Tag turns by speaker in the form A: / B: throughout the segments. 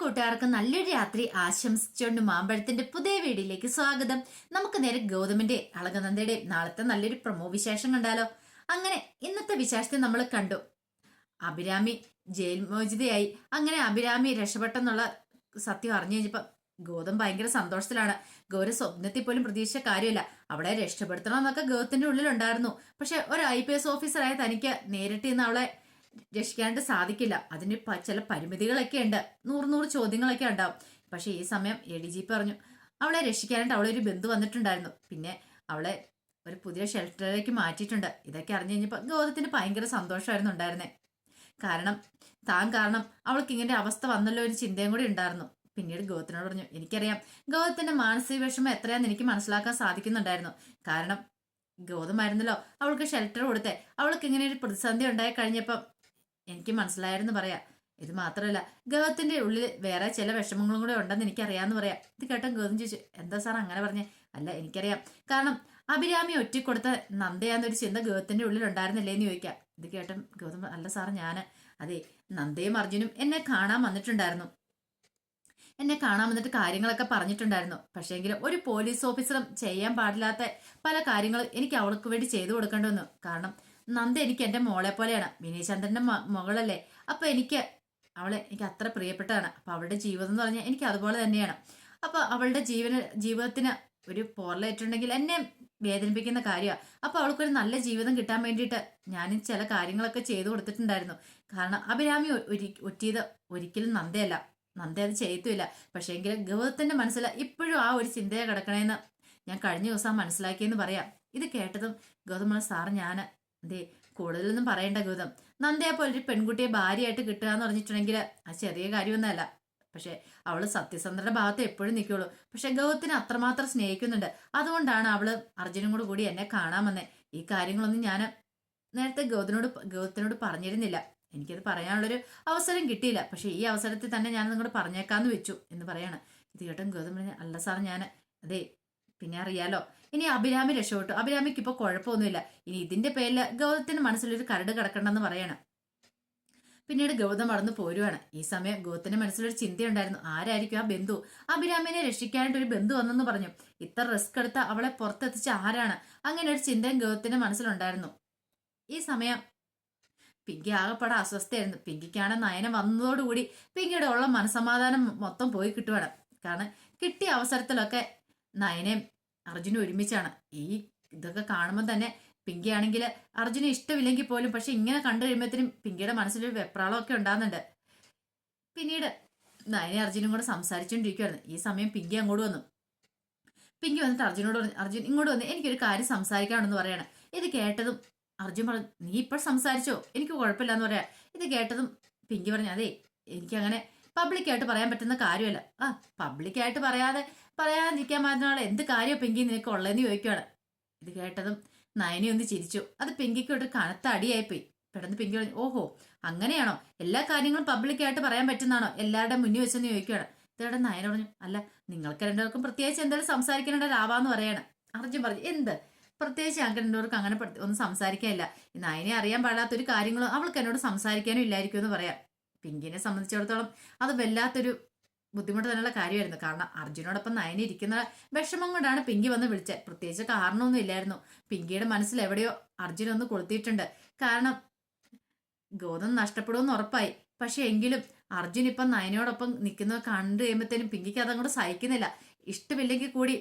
A: കൂട്ടുകാർക്കും നല്ലൊരു രാത്രി ആശംസിച്ചുകൊണ്ട് മാമ്പഴത്തിന്റെ പുതിയ വീഡിയോയിലേക്ക് സ്വാഗതം. നമുക്ക് നേരെ ഗൗതമിന്റെ അളകനന്ദയുടെ നാളത്തെ നല്ലൊരു പ്രമോ വിശേഷം കണ്ടാലോ? അങ്ങനെ ഇന്നത്തെ വിശേഷത്തെ നമ്മൾ കണ്ടു. അഭിരാമി ജയിൽ മോചിതയായി. അങ്ങനെ അഭിരാമി രക്ഷപ്പെട്ടെന്നുള്ള സത്യം അറിഞ്ഞു കഴിഞ്ഞപ്പോ ഗൗതം ഭയങ്കര സന്തോഷത്തിലാണ്. ഗൗര സ്വപ്നത്തിൽ പോലും പ്രതീക്ഷിച്ച കാര്യമില്ല. അവളെ രക്ഷപ്പെടുത്തണം എന്നൊക്കെ ഗൗതത്തിന്റെ ഉള്ളിലുണ്ടായിരുന്നു. പക്ഷെ ഒരു ഐ പി എസ് ഓഫീസറായ തനിക്ക് നേരിട്ട് ഇന്ന് അവളെ രക്ഷിക്കാനായിട്ട് സാധിക്കില്ല. അതിന് ചില പരിമിതികളൊക്കെ ഉണ്ട്. നൂറ് നൂറ് ചോദ്യങ്ങളൊക്കെ ഉണ്ടാവും. പക്ഷെ ഈ സമയം എ ഡി ജി പറഞ്ഞു അവളെ രക്ഷിക്കാനായിട്ട് അവളെ ഒരു ബന്ധു വന്നിട്ടുണ്ടായിരുന്നു. പിന്നെ അവളെ ഒരു പുതിയ ഷെൽട്ടറിലേക്ക് മാറ്റിയിട്ടുണ്ട്. ഇതൊക്കെ അറിഞ്ഞു കഴിഞ്ഞപ്പോൾ ഗൗതത്തിന് ഭയങ്കര സന്തോഷമായിരുന്നു ഉണ്ടായിരുന്നേ. കാരണം താൻ കാരണം അവൾക്ക് ഇങ്ങനെ അവസ്ഥ വന്നല്ലോ ഒരു ചിന്തയും കൂടി ഉണ്ടായിരുന്നു. പിന്നീട് ഗൗതത്തിനോട് പറഞ്ഞു എനിക്കറിയാം ഗൗതത്തിന്റെ മാനസിക വിഷമം എത്രയാണെന്ന് എനിക്ക് മനസ്സിലാക്കാൻ സാധിക്കുന്നുണ്ടായിരുന്നു. കാരണം ഗൗതമായിരുന്നല്ലോ അവൾക്ക് ഷെൽട്ടർ കൊടുത്തേ. അവൾക്ക് ഇങ്ങനെ ഒരു പ്രതിസന്ധി ഉണ്ടായി കഴിഞ്ഞപ്പം എനിക്ക് മനസ്സിലായിരുന്നു പറയാം. ഇത് മാത്രമല്ല ഗൗതത്തിന്റെ ഉള്ളിൽ വേറെ ചില വിഷമങ്ങളും കൂടെ ഉണ്ടെന്ന് എനിക്കറിയാമെന്ന് പറയാം. ഇത് കേട്ടോ ഗൗതം ചോദിച്ചു എന്താ സാർ അങ്ങനെ പറഞ്ഞേ? അല്ല എനിക്കറിയാം. കാരണം അഭിരാമി ഒറ്റിക്കൊടുത്ത നന്ദയാന്നൊരു ചിന്ത ഗൗതത്തിന്റെ ഉള്ളിൽ ഉണ്ടായിരുന്നില്ലേ എന്ന് ചോദിക്കാം. ഇത് കേട്ടോ ഗൗതം അല്ല സാർ ഞാൻ അതെ നന്ദയും അർജുനും എന്നെ കാണാൻ വന്നിട്ടുണ്ടായിരുന്നു. എന്നെ കാണാൻ വന്നിട്ട് കാര്യങ്ങളൊക്കെ പറഞ്ഞിട്ടുണ്ടായിരുന്നു. പക്ഷേങ്കിലും ഒരു പോലീസ് ഓഫീസറും ചെയ്യാൻ പാടില്ലാത്ത പല കാര്യങ്ങളും എനിക്ക് അവൾക്ക് വേണ്ടി ചെയ്തു കൊടുക്കേണ്ടി വന്നു. കാരണം നന്ദ എനിക്ക് എന്റെ മോളെ പോലെയാണ്. വിനയചന്ദ്രന്റെ മ- മകളല്ലേ. അപ്പൊ എനിക്ക് അവളെ എനിക്ക് അത്ര പ്രിയപ്പെട്ടതാണ്. അപ്പൊ അവളുടെ ജീവിതം എന്ന് പറഞ്ഞാൽ എനിക്ക് അതുപോലെ തന്നെയാണ്. അപ്പൊ അവളുടെ ജീവന ജീവിതത്തിന് ഒരു പോറലേറ്റുണ്ടെങ്കിൽ എന്നെ വേദനിപ്പിക്കുന്ന കാര്യമാണ് അപ്പൊ അവൾക്കൊരു നല്ല ജീവിതം കിട്ടാൻ വേണ്ടിയിട്ട് ഞാൻ ചില കാര്യങ്ങളൊക്കെ ചെയ്തു കൊടുത്തിട്ടുണ്ടായിരുന്നു. കാരണം അഭിരാമി ഒരു ഒറ്റിയത് ഒരിക്കലും നന്ദയല്ല. നന്ദ അത് ചെയ്യത്തുമില്ല. പക്ഷേ എങ്കിൽ ഗൗതത്തിന്റെ മനസ്സിൽ ഇപ്പോഴും ആ ഒരു ചിന്തയെ കിടക്കണേന്ന് ഞാൻ കഴിഞ്ഞ ദിവസം മനസ്സിലാക്കിയെന്ന് പറയാം. ഇത് കേട്ടതും ഗൗതമ സാർ ഞാൻ അതെ കൂടുതലൊന്നും പറയണ്ട ഗൗതം. നന്ദയെ പോലെ ഒരു പെൺകുട്ടിയെ ഭാര്യയായിട്ട് കിട്ടുക എന്ന് പറഞ്ഞിട്ടുണ്ടെങ്കിൽ ആ ചെറിയ കാര്യമൊന്നുമല്ല പക്ഷെ അവൾ സത്യസന്ധയുടെ ഭാഗത്ത് എപ്പോഴും നിൽക്കുള്ളൂ. പക്ഷെ ഗൗതത്തിനെ അത്രമാത്രം സ്നേഹിക്കുന്നുണ്ട്. അതുകൊണ്ടാണ് അവൾ അർജുനും കൂടെ കൂടി എന്നെ കാണാൻ വന്നേ. ഈ കാര്യങ്ങളൊന്നും ഞാൻ നേരത്തെ ഗൗതനോട് ഗൗതത്തിനോട് പറഞ്ഞിരുന്നില്ല. എനിക്കത് പറയാനുള്ളൊരു അവസരം കിട്ടിയില്ല. പക്ഷെ ഈ അവസരത്തിൽ തന്നെ ഞാൻ നിങ്ങളോട് പറഞ്ഞേക്കാന്ന് വെച്ചു എന്ന് പറയാണ്. ഇത് കേട്ടും ഗൗതം പറഞ്ഞ അല്ല സാർ ഞാൻ അതെ പിന്നെ അറിയാലോ. ഇനി അഭിരാമി രക്ഷപ്പെട്ടു. അഭിരാമിക്ക് ഇപ്പൊ കുഴപ്പമൊന്നുമില്ല. ഇനി ഇതിന്റെ പേരിൽ ഗൗതത്തിന്റെ മനസ്സിലൊരു കരട് കിടക്കണ്ടെന്ന് പറയാണ്. പിന്നീട് ഗൗതം നടന്നു പോരുവാണ്. ഈ സമയം ഗൗതത്തിന്റെ മനസ്സിലൊരു ചിന്തയുണ്ടായിരുന്നു. ആരായിരിക്കും ആ ബന്ധു? അഭിരാമിനെ രക്ഷിക്കാനായിട്ട് ഒരു ബന്ധു വന്നെന്ന് പറഞ്ഞു. ഇത്ര റിസ്ക് എടുത്ത അവളെ പുറത്തെത്തിച്ച ആരാണ്? അങ്ങനെ ഒരു ചിന്തയും ഗൗതത്തിന്റെ മനസ്സിലുണ്ടായിരുന്നു. ഈ സമയം പിങ്കി ആകെപ്പാടെ അസ്വസ്ഥയായിരുന്നു. പിങ്കിക്കാണ് നയനം വന്നതോടുകൂടി പിങ്കിയുടെ ഉള്ള മനസമാധാനം മൊത്തം പോയി കിട്ടുവാണ്. കാരണം കിട്ടിയ അവസരത്തിലൊക്കെ നയനയും അർജുനും ഒരുമിച്ചാണ്. ഈ ഇതൊക്കെ കാണുമ്പോൾ തന്നെ പിങ്കി ആണെങ്കിൽ അർജുന് ഇഷ്ടമില്ലെങ്കിൽ പോലും പക്ഷെ ഇങ്ങനെ കണ്ടു കഴിയുമ്പോഴത്തേനും പിങ്കിയുടെ മനസ്സിലൊരു വെപ്രാളമൊക്കെ ഉണ്ടാകുന്നുണ്ട്. പിന്നീട് നയനെ അർജുനും കൂടെ സംസാരിച്ചുകൊണ്ടിരിക്കുകയായിരുന്നു ഈ സമയം പിങ്കി അങ്ങോട്ട് വന്നു. പിങ്കി വന്നിട്ട് അർജുനോട് പറഞ്ഞു അർജുൻ ഇങ്ങോട്ട് വന്ന്. എനിക്കൊരു കാര്യം സംസാരിക്കാണെന്ന് പറയാണ്. ഇത് കേട്ടതും അർജുൻ പറഞ്ഞു നീ ഇപ്പോൾ സംസാരിച്ചോ? എനിക്ക് കുഴപ്പമില്ല എന്ന് പറയാം. ഇത് കേട്ടതും പിങ്കി പറഞ്ഞു അതെ എനിക്കങ്ങനെ പബ്ലിക്കായിട്ട് പറയാൻ പറ്റുന്ന കാര്യമല്ല. ആ പബ്ലിക്കായിട്ട് പറയാതെ പറയാതിരിക്കാൻ പറ്റുന്ന എന്ത് കാര്യമോ പെങ്കി നിനക്ക് ഉള്ളതെന്ന് ചോദിക്കുകയാണ് ഇത് കേട്ടതും നയനി ഒന്ന് ചിരിച്ചു. അത് പിങ്കിക്ക് ഒരു കനത്ത അടിയായിപ്പോയി. പെട്ടെന്ന് പിങ്കി പറഞ്ഞു ഓഹോ അങ്ങനെയാണോ? എല്ലാ കാര്യങ്ങളും പബ്ലിക്കായിട്ട് പറയാൻ പറ്റുന്നതാണോ? എല്ലാവരുടെ മുന്നിൽ വെച്ചെന്ന് ചോദിക്കുകയാണ് ഇതോടെ നയന പറഞ്ഞു അല്ല നിങ്ങൾക്ക് രണ്ടുപേർക്കും പ്രത്യേകിച്ച് എന്തായാലും സംസാരിക്കേണ്ട രാവാന്ന് പറയാണ്. അർജുൻ പറഞ്ഞു എന്ത്? പ്രത്യേകിച്ച് ഞങ്ങൾക്ക് രണ്ടുപേർക്കും അങ്ങനെ ഒന്നും സംസാരിക്കാനില്ല. നയനെ അറിയാൻ പാടാത്ത ഒരു കാര്യങ്ങളും അവൾക്ക് എന്നോട് സംസാരിക്കാനും ഇല്ലായിരിക്കും എന്ന് പറയാം. പിങ്കിനെ സംബന്ധിച്ചിടത്തോളം അത് വല്ലാത്തൊരു ബുദ്ധിമുട്ട് തന്നെയുള്ള കാര്യമായിരുന്നു. കാരണം അർജുനോടൊപ്പം നയനി ഇരിക്കുന്ന വിഷമം കൊണ്ടാണ് പിങ്കി വന്ന് വിളിച്ചത്. പ്രത്യേകിച്ച് കാരണമൊന്നും ഇല്ലായിരുന്നു. പിങ്കിയുടെ മനസ്സിൽ എവിടെയോ അർജുൻ ഒന്ന് കൊളുത്തിയിട്ടുണ്ട്. കാരണം ഗോതം നഷ്ടപ്പെടുമെന്ന് ഉറപ്പായി. പക്ഷെ എങ്കിലും അർജുൻ ഇപ്പം നയനയോടൊപ്പം നിൽക്കുന്നത് കണ്ടു കഴിയുമ്പോഴത്തേനും പിങ്കിക്ക് അതങ്ങോട്ട് സഹിക്കുന്നില്ല. ഇഷ്ടമില്ലെങ്കിൽ കൂടി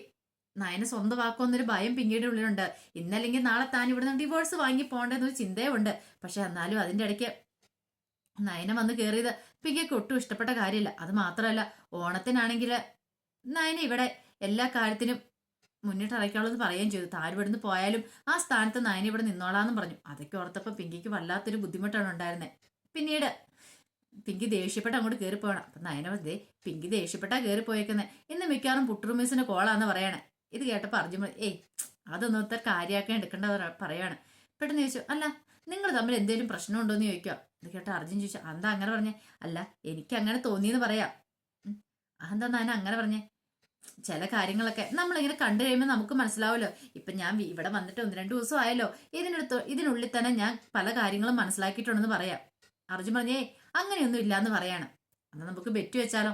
A: നയനെ സ്വന്തമാക്കുമെന്നൊരു ഭയം പിങ്കിയുടെ ഉള്ളിലുണ്ട്. ഇന്നല്ലെങ്കിൽ നാളെ താൻ ഇവിടുന്ന് ഡിവോഴ്സ് വാങ്ങി പോകേണ്ടെന്നൊരു ചിന്തയുണ്ട് പക്ഷെ എന്നാലും അതിന്റെ ഇടയ്ക്ക് നയന വന്ന് കയറിയത് പിങ്കിക്ക് ഒട്ടും ഇഷ്ടപ്പെട്ട കാര്യമില്ല. അത് മാത്രമല്ല ഓണത്തിനാണെങ്കിൽ നയന ഇവിടെ എല്ലാ കാര്യത്തിനും മുന്നിട്ട് ഇറക്കാനുള്ളത് പറയുകയും ചെയ്തു. താൻ ഇവിടുന്ന് പോയാലും ആ സ്ഥാനത്ത് നയന ഇവിടെ നിന്നോളാന്നും പറഞ്ഞു. അതൊക്കെ ഓർത്തപ്പോൾ പിങ്കിക്ക് വല്ലാത്തൊരു ബുദ്ധിമുട്ടാണ് ഉണ്ടായിരുന്നത് പിന്നീട് പിങ്കി ദേഷ്യപ്പെട്ട് അങ്ങോട്ട് കയറി പോകണം അപ്പം നയന ദേ പിങ്കി ദേഷ്യപ്പെട്ടാ കയറി പോയേക്കുന്നത് ഇന്ന് മിക്കവാറും പുട്ടുറുമീസിന്റെ കോളാന്ന് പറയണേ. ഇത് കേട്ടപ്പോൾ അർജുൻ ഏയ് അതൊന്നും ഇത്ര കാര്യമാക്കാൻ എടുക്കേണ്ടത് പറയാണ്. പെട്ടെന്ന് ചോദിച്ചു അല്ല നിങ്ങൾ തമ്മിൽ എന്തെങ്കിലും പ്രശ്നമുണ്ടോ എന്ന് ചോദിക്കുക ഇത് കേട്ട അർജുൻ ചോദിച്ചു എന്താ അങ്ങനെ പറഞ്ഞേ? അല്ല എനിക്ക് അങ്ങനെ തോന്നിയെന്ന് പറയാം. അതെന്താ ഞാൻ അങ്ങനെ പറഞ്ഞേ? ചില കാര്യങ്ങളൊക്കെ നമ്മളിങ്ങനെ കണ്ടു കഴിയുമ്പോൾ നമുക്ക് മനസ്സിലാവുമല്ലോ ഇപ്പൊ ഞാൻ ഇവിടെ വന്നിട്ട് ഒന്ന് രണ്ട് ദിവസം ആയല്ലോ. ഇതിനടുത്ത് ഇതിനുള്ളിൽ തന്നെ ഞാൻ പല കാര്യങ്ങളും മനസ്സിലാക്കിയിട്ടുണ്ടെന്ന് പറയാം. അർജുൻ പറഞ്ഞേ അങ്ങനെയൊന്നും ഇല്ലാന്ന് പറയാണ്. എന്നാ നമുക്ക് ബെറ്റ് വെച്ചാലോ.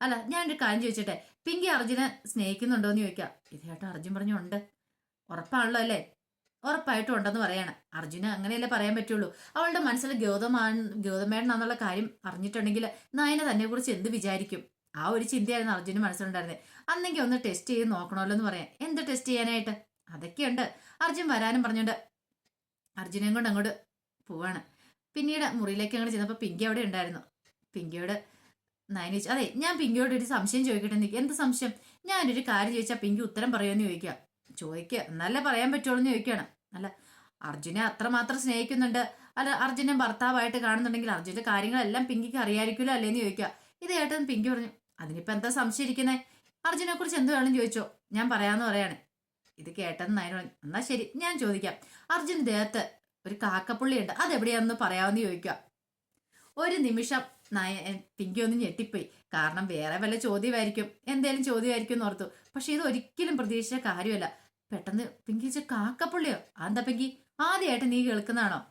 A: അല്ല ഞാനൊരു കാര്യം ചോദിച്ചിട്ടെ. പിങ്കി അർജുനെ സ്നേഹിക്കുന്നുണ്ടോ എന്ന് ചോദിക്കാം ഇത് കേട്ടോ അർജുൻ പറഞ്ഞു ഉണ്ട്. ഉറപ്പാണല്ലോ അല്ലേ? ഉറപ്പായിട്ടും ഉണ്ടെന്ന് പറയാണ്. അർജുന അങ്ങനെയല്ലേ പറയാൻ പറ്റുള്ളൂ. അവളുടെ മനസ്സിൽ ഗൗതമാണ് ഗൗതമേടനാന്നുള്ള കാര്യം അറിഞ്ഞിട്ടുണ്ടെങ്കിൽ നായന തന്നെ കുറിച്ച് എന്ത് വിചാരിക്കും? ആ ഒരു ചിന്തയായിരുന്നു അർജുന് മനസ്സിലുണ്ടായിരുന്നത് അന്നെങ്കിൽ ഒന്ന് ടെസ്റ്റ് ചെയ്ത് നോക്കണമല്ലോ എന്ന് പറയാം എന്ത് ടെസ്റ്റ് ചെയ്യാനായിട്ട്? അതൊക്കെയുണ്ട്. അർജുൻ വരാനും പറഞ്ഞുകൊണ്ട് അർജുനെയും കൊണ്ട് അങ്ങോട്ട് പോവാണ്. പിന്നീട് മുറിയിലേക്ക് അങ്ങോട്ട് ചെന്നപ്പോൾ പിങ്കി അവിടെ ഉണ്ടായിരുന്നു. പിങ്കിയോട് നയന ചോദിച്ചു അതെ ഞാൻ പിങ്കിയോട് ഒരു സംശയം ചോദിക്കട്ടെ എന്ത് സംശയം? ഞാനൊരു കാര്യം ചോദിച്ചാൽ പിങ്കി ഉത്തരം പറയുമെന്ന് ചോദിക്കുക ചോദിക്കുക എന്നല്ലേ പറയാൻ പറ്റുള്ളൂ എന്ന് ചോദിക്കുകയാണ് അല്ല അർജുനെ അത്രമാത്രം സ്നേഹിക്കുന്നുണ്ട്. അല്ല അർജുനെ ഭർത്താവായിട്ട് കാണുന്നുണ്ടെങ്കിൽ അർജുന്റെ കാര്യങ്ങളെല്ലാം പിങ്കിക്ക് അറിയായിരിക്കുമല്ലോ അല്ലേന്ന് ചോദിക്കുക. ഇത് കേട്ടതും പിങ്കി പറഞ്ഞു അതിനിപ്പോൾ എന്താ സംശയിക്കുന്നത് അർജുനെ കുറിച്ച് എന്ത് വേണം ചോദിച്ചോ. ഞാൻ പറയാമെന്ന് പറയാണ്. ഇത് കേട്ടെന്ന് നയന പറഞ്ഞു എന്നാ ശരി ഞാൻ ചോദിക്കാം. അർജുൻ ദേഹത്ത് ഒരു കാക്കപ്പുള്ളിയുണ്ട്. അതെവിടെയാണെന്ന് പറയാമെന്ന് ചോദിക്കുക. ഒരു നിമിഷം നയ പിങ്കി ഒന്ന് ഞെട്ടിപ്പോയി. കാരണം വേറെ വല്ല ചോദ്യമായിരിക്കും. എന്തേലും ചോദ്യമായിരിക്കും എന്ന് ഓർത്തു. പക്ഷെ ഇത് ഒരിക്കലും പ്രതീക്ഷിച്ച കാര്യമല്ല. പെട്ടെന്ന് പിങ്കി ചോദിച്ചു കാക്കപ്പുള്ളിയോ? അതെന്താ പിങ്കി? ആദ്യമായിട്ട് നീ കേൾക്കുന്നതാണോ.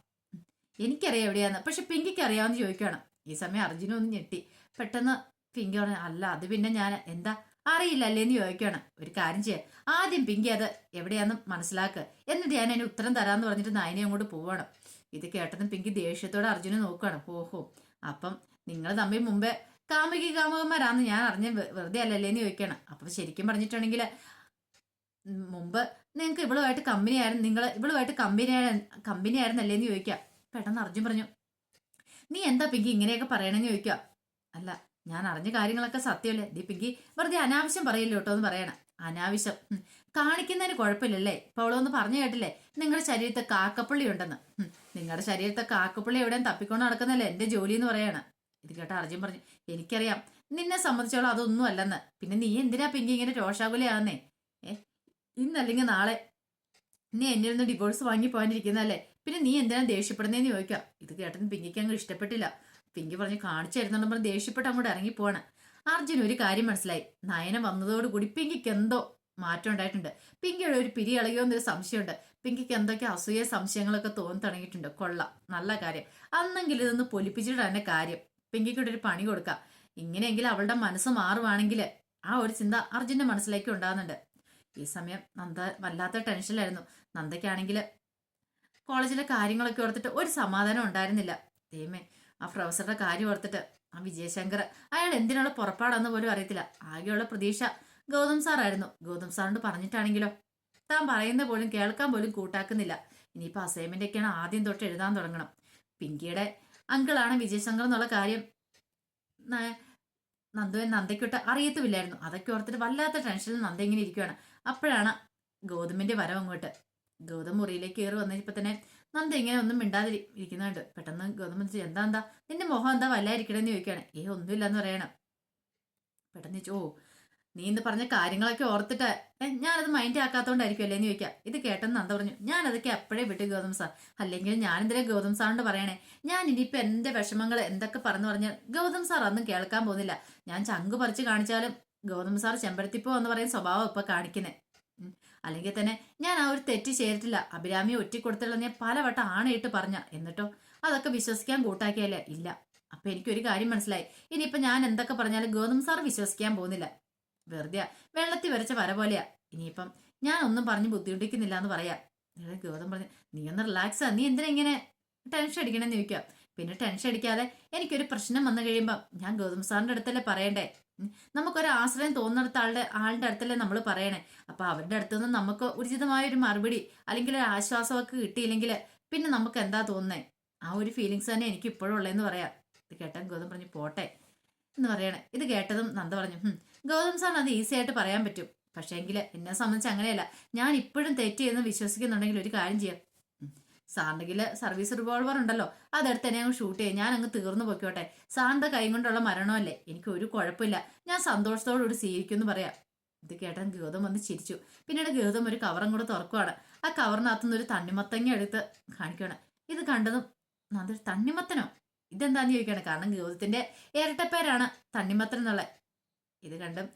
A: എനിക്കറിയാം എവിടെയാന്ന്. പക്ഷെ പിങ്കിക്ക് അറിയാമെന്ന് ചോദിക്കണം ഈ സമയം അർജുനും ഒന്ന് ഞെട്ടി. പെട്ടെന്ന് പിങ്കി പറഞ്ഞു അല്ല അത് പിന്നെ ഞാൻ എന്താ? അറിയില്ല അല്ലേന്ന് ചോദിക്കണം ഒരു കാര്യം ചെയ്യാം. ആദ്യം പിങ്കി അത് എവിടെയാന്ന് മനസ്സിലാക്ക്. എന്നിട്ട് ഞാൻ അതിന് ഉത്തരം തരാമെന്ന് പറഞ്ഞിട്ട് നായനെ അങ്ങോട്ട് പോവണം ഇത് കേട്ടതും പിങ്കി ദേഷ്യത്തോടെ അർജുനെ നോക്കുകയാണ്. ഓഹോ. അപ്പം നിങ്ങൾ തമ്മിൽ മുമ്പേ കാമുകി കാമുകന്മാരാന്ന് ഞാൻ അറിഞ്ഞ വെറുതെ അല്ലല്ലേ എന്ന് ചോദിക്കണം. അപ്പൊ ശരിക്കും പറഞ്ഞിട്ടുണ്ടെങ്കിൽ മുമ്പ് നിങ്ങൾക്ക് ഇവളുമായിട്ട് കമ്പനി ആയിരുന്നു നിങ്ങൾ ഇവളുമായിട്ട് കമ്പനി കമ്പനി ആയിരുന്നല്ലേന്ന് ചോദിക്കാം. പെട്ടെന്ന് അർജുൻ പറഞ്ഞു നീ എന്താ പിങ്കി ഇങ്ങനെയൊക്കെ പറയണമെന്ന് ചോദിക്കാം? അല്ല ഞാൻ അറിഞ്ഞ കാര്യങ്ങളൊക്കെ സത്യമല്ലേ? ദീ പിങ്കി വെറുതെ അനാവശ്യം പറയില്ല കേട്ടോ? എന്ന് പറയണം. അനാവശ്യം. കാണിക്കുന്നതിന് കുഴപ്പമില്ലല്ലേ? ഇപ്പൊ അവളൊന്ന് പറഞ്ഞു കേട്ടില്ലേ? നിങ്ങളുടെ ശരീരത്തെ കാക്കപ്പുള്ളി ഉണ്ടെന്ന്. നിങ്ങളുടെ ശരീരത്തെ കാക്കപ്പുള്ളി എവിടെയും തപ്പിക്കൊണ്ട് നടക്കുന്നല്ലേ എന്റെ ജോലി എന്ന് പറയാണ്. ഇത് കേട്ട അർജുൻ പറഞ്ഞു എനിക്കറിയാം. നിന്നെ സംബന്ധിച്ചോളം അതൊന്നും അല്ലെന്ന്. പിന്നെ നീ എന്തിനാ പിങ്കി ഇങ്ങനെ രോഷാകുലയാകുന്നേ ഏ? ഇന്നല്ലെങ്കിൽ നാളെ നീ എന്നിൽ നിന്ന് ഡിവോഴ്സ് വാങ്ങി പോകാനിരിക്കുന്നതല്ലേ? പിന്നെ നീ എന്തിനാ ദേഷ്യപ്പെടുന്നതെന്ന് ചോദിക്കാം? ഇത് കേട്ടത് പിങ്കിക്ക് അങ്ങ് ഇഷ്ടപ്പെട്ടില്ല. പിങ്കി പറഞ്ഞ് കാണിച്ചു തരുന്നുണ്ടെന്ന് പറഞ്ഞ് ദേഷ്യപ്പെട്ട് അങ്ങോട്ട് ഇറങ്ങി പോവാണ്. അർജുൻ ഒരു കാര്യം മനസ്സിലായി. നയന വന്നതോടുകൂടി പിങ്കിക്ക് എന്തോ മാറ്റം ഉണ്ടായിട്ടുണ്ട്. പിങ്കിയുടെ ഒരു പിരി ഇളകിയോ എന്നൊരു സംശയമുണ്ട്. പിങ്കിക്ക് എന്തൊക്കെ അസൂയ സംശയങ്ങളൊക്കെ തോന്നി തുടങ്ങിയിട്ടുണ്ട് കൊള്ളാം. നല്ല കാര്യം. അന്നെങ്കിലും ഇതൊന്ന് പൊലിപ്പിച്ചിട്ട് തന്നെ കാര്യം. പിങ്കിക്കൂടെ ഒരു പണി കൊടുക്കാം. ഇങ്ങനെയെങ്കിൽ അവളുടെ മനസ്സ് മാറുവാണെങ്കിൽ ആ ഒരു ചിന്ത അർജുന്റെ മനസ്സിലേക്ക് ഉണ്ടാകുന്നുണ്ട്. ഈ സമയം നന്ദ വല്ലാത്ത ടെൻഷനിലായിരുന്നു. നന്ദയ്ക്കാണെങ്കിൽ കോളേജിലെ കാര്യങ്ങളൊക്കെ ഓർത്തിട്ട് ഒരു സമാധാനം ഉണ്ടായിരുന്നില്ല. ദൈവമേ ആ പ്രൊഫസറുടെ കാര്യം ഓർത്തിട്ട് ആ വിജയശങ്കർ അയാൾ എന്തിനുള്ള പുറപ്പാടാന്ന് പോലും അറിയത്തില്ല. ആകെയുള്ള പ്രതീക്ഷ ഗൗതം സാറായിരുന്നു. ഗൗതം സാറിനോട് പറഞ്ഞിട്ടാണെങ്കിലോ? താൻ പറയുന്ന പോലും കേൾക്കാൻ പോലും കൂട്ടാക്കുന്നില്ല. ഇനിയിപ്പോൾ അസൈൻമെന്റ് ഒക്കെയാണ് ആദ്യം തൊട്ട് എഴുതാൻ തുടങ്ങണം. പിങ്കിയുടെ അങ്കിളാണ് വിജയശങ്കർ എന്നുള്ള കാര്യം നന്ദുവൻ നന്ദയ്ക്കൊട്ട് അറിയത്തുമില്ലായിരുന്നു. അതൊക്കെ ഓർത്തിട്ട് വല്ലാത്ത ടെൻഷനിൽ നന്ദ ഇങ്ങനെ ഇരിക്കുകയാണ് അപ്പോഴാണ് ഗൗതമിന്റെ വരവ് അങ്ങോട്ട്. ഗൗതം മുറിയിലേക്ക് കയറി വന്നപ്പോ തന്നെ നന്ദ ഇങ്ങനെ ഒന്നും മിണ്ടാതെ ഇരിക്കുന്നുണ്ട്. പെട്ടെന്ന് ഗൗതം ചോദിച്ചു, എന്താ എന്താ? നിന്റെ മുഖം എന്താ വല്ലായിരിക്കണെന്ന് ചോദിക്കുകയാണ്. ഏ ഒന്നുമില്ലെന്ന് പറയണം. പെട്ടെന്ന് ചോദിച്ചു, ഓ നീ ഇന്ന് പറഞ്ഞ കാര്യങ്ങളൊക്കെ ഓർത്തിട്ട് ഞാനത് മൈൻഡ് ആക്കാത്തോണ്ടായിരിക്കും അല്ലേന്ന് ചോദിക്കാം. ഇത് കേട്ടെന്ന് നന്ദ പറഞ്ഞു. ഞാൻ അതൊക്കെ അപ്പോഴേ വിട്ടു ഗൗതം സാർ? അല്ലെങ്കിൽ ഞാൻ എന്തിനാ ഗൗതം സാറിനോട് പറയണേ? ഞാൻ ഇനിയിപ്പോ എന്റെ വിഷമങ്ങൾ എന്തൊക്കെ പറഞ്ഞു പറഞ്ഞാൽ ഗൗതം സാർ അന്നും കേൾക്കാൻ പോകുന്നില്ല. ഞാൻ ചങ്ക് പറിച്ച് കാണിച്ചാലും ഗൗതം സാർ ചെമ്പരത്തിപ്പോ എന്ന് പറയുന്ന സ്വഭാവം ഇപ്പൊ കാണിക്കുന്നേ. അല്ലെങ്കിൽ തന്നെ ഞാൻ ആ ഒരു തെറ്റ് ചെയ്തിട്ടില്ല. അഭിരാമിയെ ഒറ്റിക്കൊടുത്തുള്ള ഞാൻ പലവട്ടം ആണയിട്ട് പറഞ്ഞ. എന്നിട്ടോ? അതൊക്കെ വിശ്വസിക്കാൻ കൂട്ടാക്കിയല്ലേ ഇല്ല. അപ്പൊ എനിക്കൊരു കാര്യം മനസ്സിലായി. ഇനിയിപ്പോ ഞാൻ എന്തൊക്കെ പറഞ്ഞാലും ഗൗതം സാർ വിശ്വസിക്കാൻ പോകുന്നില്ല. വെറുതെ വെള്ളത്തിൽ വരച്ച വര പോലെയാ. ഇനിയിപ്പം ഞാൻ ഒന്നും പറഞ്ഞ് ബുദ്ധിമുട്ടിക്കുന്നില്ല എന്ന് പറയാ. ഗൗതം പറഞ്ഞു നീ ഒന്ന് റിലാക്സ് ആ. നീ എന്തിനാ ഇങ്ങനെ ടെൻഷൻ അടിക്കണമെന്ന് ചോദിക്കാം. പിന്നെ ടെൻഷൻ അടിക്കാതെ എനിക്കൊരു പ്രശ്നം വന്നു കഴിയുമ്പോൾ ഞാൻ ഗൗതം സാറിന്റെ അടുത്തല്ലേ പറയണ്ടേ? നമുക്കൊരു ആശ്രയം തോന്നുന്നിടത്ത ആളുടെ ആളുടെ അടുത്തല്ലേ നമ്മൾ പറയണേ. അപ്പൊ അവരുടെ അടുത്തു നിന്ന് നമുക്ക് ഉചിതമായ ഒരു മറുപടി അല്ലെങ്കിൽ ഒരു ആശ്വാസമൊക്കെ കിട്ടിയില്ലെങ്കിൽ പിന്നെ നമുക്ക് എന്താ തോന്നുന്നേ? ആ ഒരു ഫീലിങ്സ് തന്നെ എനിക്ക് ഇപ്പോഴും ഉള്ളതെന്ന് പറയാം. ഇത് കേട്ടാൽ ഗൗതം പറഞ്ഞു പോട്ടെ. എന്ന് പറയണേ. ഇത് കേട്ടതും നന്ദ പറഞ്ഞു "ഹും, ഗൗതം സാറിന് അത് ഈസി ആയിട്ട് പറയാൻ പറ്റും. പക്ഷേങ്കിൽ എന്നെ സംബന്ധിച്ച് അങ്ങനെയല്ല. ഞാൻ ഇപ്പോഴും തെറ്റ് ചെയ്യുന്ന വിശ്വസിക്കുന്നുണ്ടെങ്കിൽ ഒരു കാര്യം ചെയ്യാം. സാറിനെങ്കിൽ സർവീസ് റിവോൾവർ ഉണ്ടല്ലോ. അതെടുത്ത് എന്നെ അങ്ങ് ഷൂട്ട് ചെയ്യാം. ഞാൻ അങ്ങ് തീർന്നു പൊയ്ക്കോട്ടെ. സാറിന്റെ കൈ കൊണ്ടുള്ള മരണമല്ലേ? എനിക്ക് ഒരു കുഴപ്പമില്ല. ഞാൻ സന്തോഷത്തോടുകൂടി സ്വീകരിക്കുമെന്ന് പറയാം. ഇത് കേട്ടാൻ ഗൗതം വന്ന് ചിരിച്ചു. പിന്നീട് ഗൗതം ഒരു കവറും കൂടെ തുറക്കുവാണ്. ആ കവറിനകത്തുനിന്ന് ഒരു തണ്ണിമത്തങ്ങ എടുത്ത് കാണിക്കുകയാണ് ഇത് കണ്ടതും നന്ദി തണ്ണിമത്തനോ? ഇതെന്താന്ന് ചോദിക്കുകയാണ്. കാരണം ഗൗതത്തിന്റെ ഇരട്ടപ്പേരാണ് തണ്ണിമത്തൻ എന്നുള്ള ഇത് കണ്ടും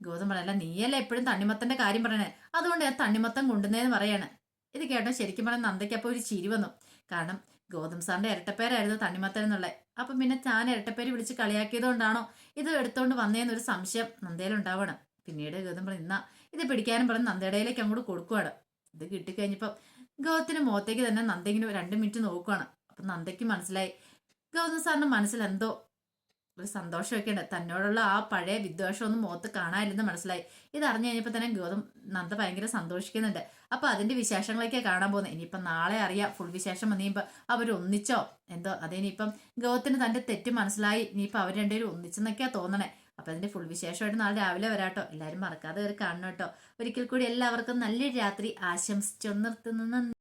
A: ഗൗതം പറയല്ല നീയല്ലേ എപ്പോഴും തണ്ണിമത്തന്റെ കാര്യം പറയണേ? അതുകൊണ്ട് ഞാൻ തണ്ണിമത്തം കൊണ്ടുവന്നേന്ന് പറയാണ്. ഇത് കേട്ടോ ശരിക്കും പറഞ്ഞാൽ നന്ദയ്ക്ക് അപ്പോൾ ഒരു ചിരി വന്നു. കാരണം ഗോതം സാറിന്റെ ഇരട്ടപ്പേരായിരുന്നു തണ്ണിമത്തൻ എന്നുള്ളത് അപ്പം പിന്നെ ഞാൻ ഇരട്ടപ്പേര് വിളിച്ച് കളിയാക്കിയതുകൊണ്ടാണോ ഇത് എടുത്തോണ്ട് വന്നേന്നൊരു സംശയം നന്ദയിലുണ്ടാവണം പിന്നീട് ഗൗതം പറഞ്ഞു ഇന്നാ ഇത് പിടിക്കാനും പറഞ്ഞ് നന്ദയുടെയിലേക്ക് അങ്ങോട്ട് കൊടുക്കുവാണ്. ഇത് കിട്ടിക്കഴിഞ്ഞപ്പം ഗൗതത്തിന് മുഖത്തേക്ക് തന്നെ നന്ദ ഇങ്ങനെ രണ്ട് മിനിറ്റ് നോക്കുവാണ്. അപ്പം നന്ദയ്ക്ക് മനസ്സിലായി. ഗൗതം സാറിന്റെ മനസ്സിൽ എന്തോ ഒരു സന്തോഷമൊക്കെ ഉണ്ട് തന്നോടുള്ള ആ പഴയ വിദ്വേഷമൊന്നും മുഖത്ത് കാണാനില്ലെന്ന് മനസ്സിലായി. ഇത് അറിഞ്ഞു കഴിഞ്ഞപ്പോൾ തന്നെ ഗൗതം നന്ദ ഭയങ്കര സന്തോഷിക്കുന്നുണ്ട്. അപ്പൊ അതിന്റെ വിശേഷങ്ങളൊക്കെ കാണാൻ പോകുന്നത് ഇനിയിപ്പം നാളെ അറിയാം ഫുൾ വിശേഷം വന്നിപ്പോ അവർ ഒന്നിച്ചോ? എന്തോ? അതിനിപ്പം ഗൗതത്തിന് തന്റെ തെറ്റ് മനസ്സിലായി. ഇനിയിപ്പോൾ അവർ രണ്ടുപേരും ഒന്നിച്ചെന്നൊക്കെയാ തോന്നണേ. അപ്പൊ അതിന്റെ ഫുൾ വിശേഷമായിട്ട് നാളെ രാവിലെ വരാട്ടോ. എല്ലാവരും മറക്കാതെ അവർ കാണണം കേട്ടോ. ഒരിക്കൽ കൂടി എല്ലാവർക്കും നല്ലൊരു രാത്രി ആശംസിച്ചു നിർത്തുന്നു.